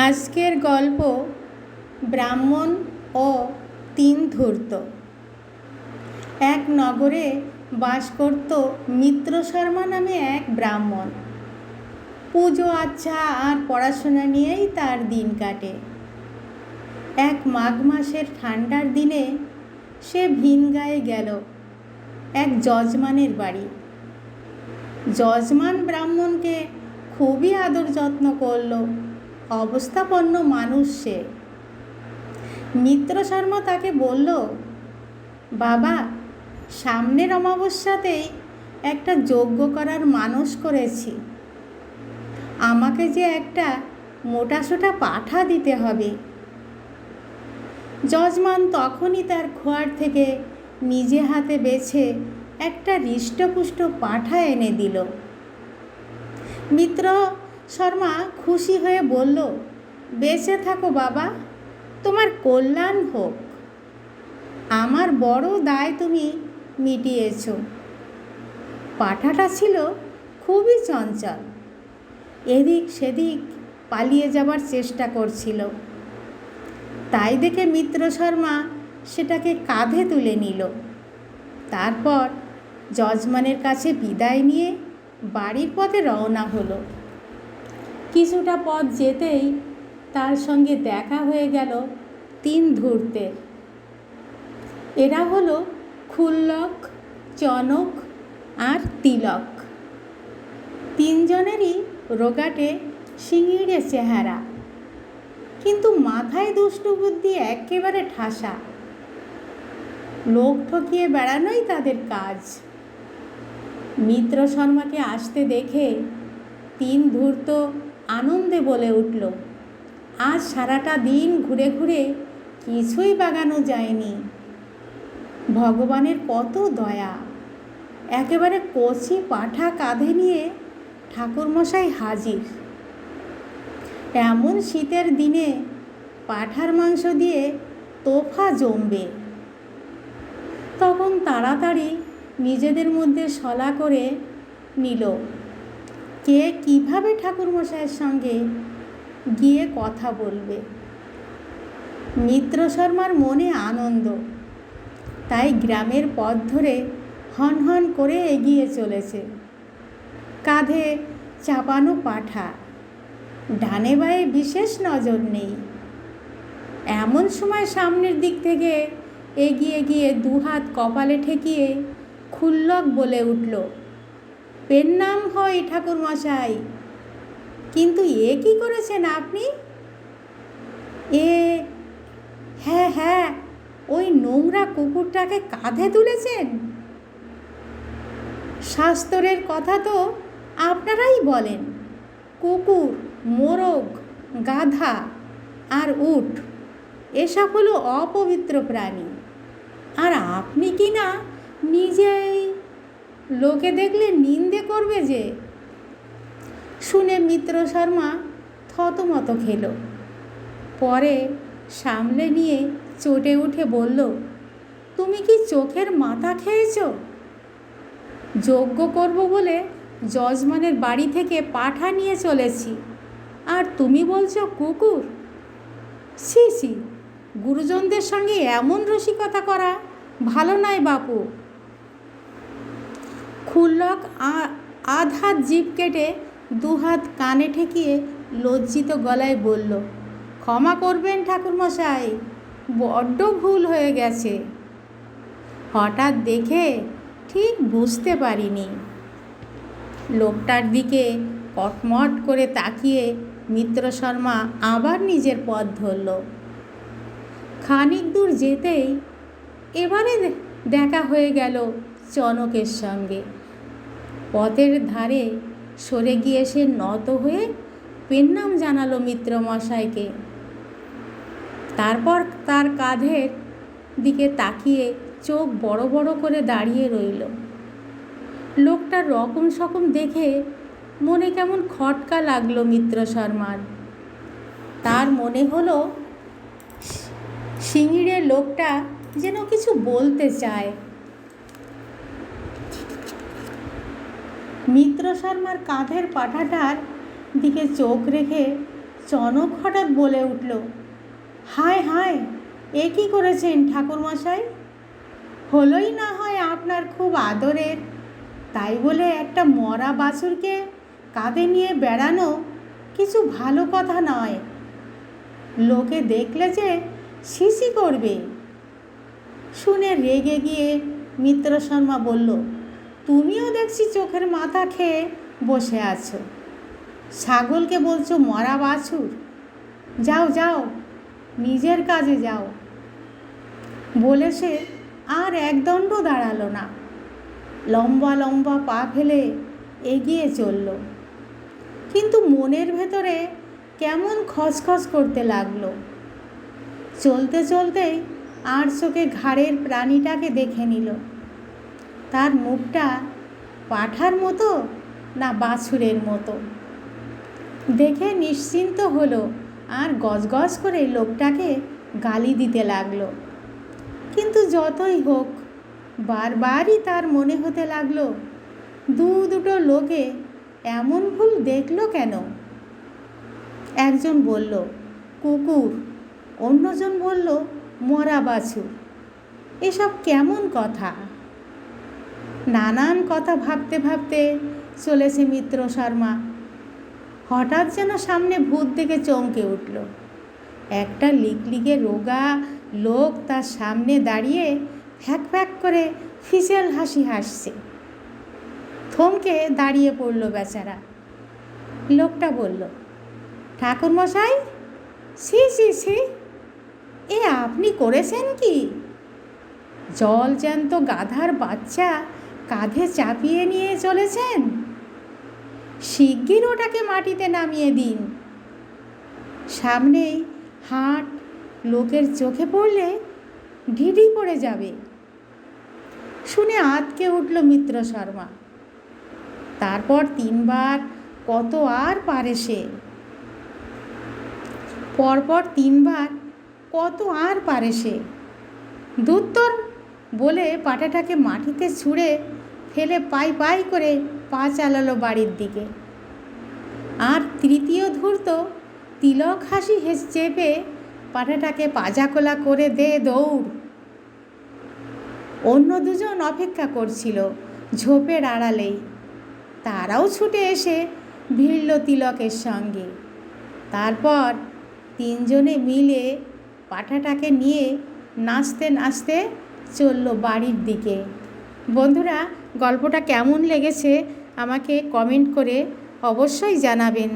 আজকের গল্প ব্রাহ্মণ ও তিন ধূর্ত। এক নগরে বাস করত মিত্র শর্মা নামে এক ব্রাহ্মণ। পুজো আচ্ছা আর পড়াশোনা নিয়েই তার দিন কাটে। এক মাঘ মাসের ঠান্ডার দিনে সে ভিন গায়ে গেল এক যজমানের বাড়ি। যজমান ব্রাহ্মণকে খুবই আদর যত্ন করল। অবস্থাপন্ন মানুষ সে। মিত্র শর্মা তাকে বলল, বাবা, সামনের অমাবস্যাতেই একটা যজ্ঞ করার মানস করেছি। আমাকে যে একটা মোটাসোটা পাঠা দিতে হবে। যজমান তখনই তার খোয়ার থেকে নিজে হাতে বেছে একটা হৃষ্টপুষ্ট পাঠা এনে দিল। মিত্র শর্মা খুশি হয়ে বলল, বেঁচে থাকো বাবা, তোমার কল্যাণ হোক। আমার বড় দায় তুমি মিটিয়েছ। পাঠাটা ছিল খুবই চঞ্চল। এদিক সেদিক পালিয়ে যাবার চেষ্টা করছিল। তাই দেখে মিত্র শর্মা সেটাকে কাঁধে তুলে নিল। তারপর যজমানের কাছে বিদায় নিয়ে বাড়ির পথে রওনা হলো। কিছুটা পথ যেতেই তার সঙ্গে দেখা হয়ে গেল তিন ধূর্তের এরা হলো খুল্লক, চনক আর তিলক। তিনজনেরই রোগাটে শিঙিড়ে চেহারা। কিন্তু মাথায় দুষ্টু বুদ্ধি একেবারে ঠাসা। লোক ঠকিয়ে বেড়ানোই তাদের কাজ। মিত্র শর্মাকে আসতে দেখে তিন ধূর্ত আনন্দে বলে উঠল, আজ সারাটা দিন ঘুরে ঘুরে কিছুই বাগানো যায়নি। ভগবানের কত দয়া। একেবারে কচি পাঠা কাঁধে নিয়ে ঠাকুরমশাই হাজির। এমন শীতের দিনে পাঠার মাংস দিয়ে তোফা জমবে। তখন তাড়াতাড়ি নিজেদের মধ্যে সলা করে নিল। কে কীভাবে ঠাকুরমশাইয়ের সঙ্গে গিয়ে কথা বলবে? মিত্র শর্মার মনে আনন্দ। তাই গ্রামের পথ ধরে হন হন করে এগিয়ে চলেছে। কাঁধে চাপানো পাঠা। ডানে বায়ে বিশেষ নজর নেই। এমন সময় সামনের দিক থেকে এগিয়ে গিয়ে দুহাত কপালে ঠেকিয়ে খুল্লক বলে উঠল পেন নাম হয় ঠাকুরমশাই। কিন্তু এ কি করেছেন আপনি? এ হ্যাঁ হ্যাঁ ওই নোংরা কুকুরটাকে কাঁধে তুলেছেন? শাস্তরের কথা তো আপনারাই বলেন। কুকুর, মোরগ, গাধা আর উট এসব হলো অপবিত্র প্রাণী। আর আপনি কি না নিজেই লোকে দেখলে নিন্দে করবে যে? শুনে মিত্র শর্মা থতমত খেল। পরে সামলে নিয়ে চটে উঠে বলল, তুমি কি চোখের মাথা খেয়েছ? যজ্ঞ করব বলে যজমানের বাড়ি থেকে পাঠা নিয়ে চলেছি। আর তুমি বলছো কুকুর? সি সি গুরুজনদের সঙ্গে এমন রসিকতা করা ভালো নয় বাপু। খুল্লক আধ হাত জিপ কেটে দুহাত কানে ঠেকিয়ে লজ্জিত গলায় বলল, ক্ষমা করবেন ঠাকুরমশাই, বড্ড ভুল হয়ে গেছে। হঠাৎ দেখে ঠিক বুঝতে পারিনি। লোকটার দিকে কটমট করে তাকিয়ে মিত্র শর্মা আবার নিজের পথ ধরল। খানিক দূর যেতেই এবারে দেখা হয়ে গেল চনকের সঙ্গে। পথের ধারে সরে গিয়ে সে নত হয়ে পেন্নাম জানালো মিত্র মশাইকে তারপর তার কাঁধের দিকে তাকিয়ে চোখ বড় বড় করে দাঁড়িয়ে রইল। লোকটার রকম সকম দেখে মনে কেমন খটকা লাগল মিত্র শর্মার। তার মনে হলো সিঙিড়ে লোকটা যেন কিছু বলতে চায়। মিত্র শর্মার কাঁধের পাঠাটার দিকে চোখ রেখে চনক হঠাৎ বলে উঠল, হায় হায়, এ কী করেছেন ঠাকুরমশাই? হলোই না হয় আপনার খুব আদরের। তাই বলে একটা মরা বাছুরকে কাঁধে নিয়ে বেড়ানো কিছু ভালো কথা নয়। লোকে দেখলে যে শিশি করবে। শুনে রেগে গিয়ে মিত্র শর্মা বলল তুমিও দেখছি চোখের মাথা খেয়ে বসে আছো। ছাগলকে বলছো মরা বাছুর। যাও যাও, নিজের কাজে যাও। বলে সে আর একদণ্ড দাঁড়াল না। লম্বা লম্বা পা ফেলে এগিয়ে চলল। কিন্তু মনের ভেতরে কেমন খসখস করতে লাগল। চলতে, চলতেই আর চোখে ঘাড়ের প্রাণীটাকে দেখে নিল। তার মুখটা পাঠার মতো না বাছুরের মতো। দেখে নিশ্চিন্ত হলো আর গজগজ করে লোকটাকে গালি দিতে লাগল। কিন্তু যতই হোক, বারবারই তার মনে হতে লাগল, দু দুটো লোকে এমন ভুল দেখল কেন? একজন বলল, কুকুর। অন্যজন বলল, মরা বাছুর। এসব কেমন কথা? নানান কথা ভাবতে ভাবতে চলেছে মিত্র শর্মা। হঠাৎ যেন সামনে ভূত দেখে চমকে উঠল। একটা লিকলিকে রোগা লোক তার সামনে দাঁড়িয়ে ফ্যাক ফ্যাক করে ফিসেল হাসি হাসছে। থমকে দাঁড়িয়ে পড়ল বেচারা। লোকটা বলল, ঠাকুরমশাই সি সি সি এ আপনি করেছেন কি? জল জ্যান্ত গাধার বাচ্চা কাঁধে চাপিয়ে নিয়ে চলেছেন? শিগগির ওটাকে মাটিতে নামিয়ে দিন। সামনেই হাট, লোকের চোখে পড়লে ঢিঢি পড়ে যাবে। শুনে আতকে উঠল মিত্র শর্মা। তারপর তিনবার কত আর পারে সে। পরপর তিনবার কত আর পারে সে। দুত্তর বলে পাটাটাকে মাটিতে ছুঁড়ে ফেলে পাই পাই করে পা চালালো বাড়ির দিকে। আর তৃতীয় ধূর্ত তিলক হাসি হেস চেপে পাটাটাকে পাজাকোলা করে দে দৌড়। অন্য দুজন অপেক্ষা করছিল ঝোপের আড়ালেই। তারাও ছুটে এসে ভিড়ল তিলকের সঙ্গে। তারপর তিনজনে মিলে পাঠাটাকে নিয়ে নাচতে নাচতে চলল বাড়ির দিকে। বন্ধুরা গল্পটা কেমন লেগেছে আমাকে কমেন্ট করে অবশ্যই জানাবেন।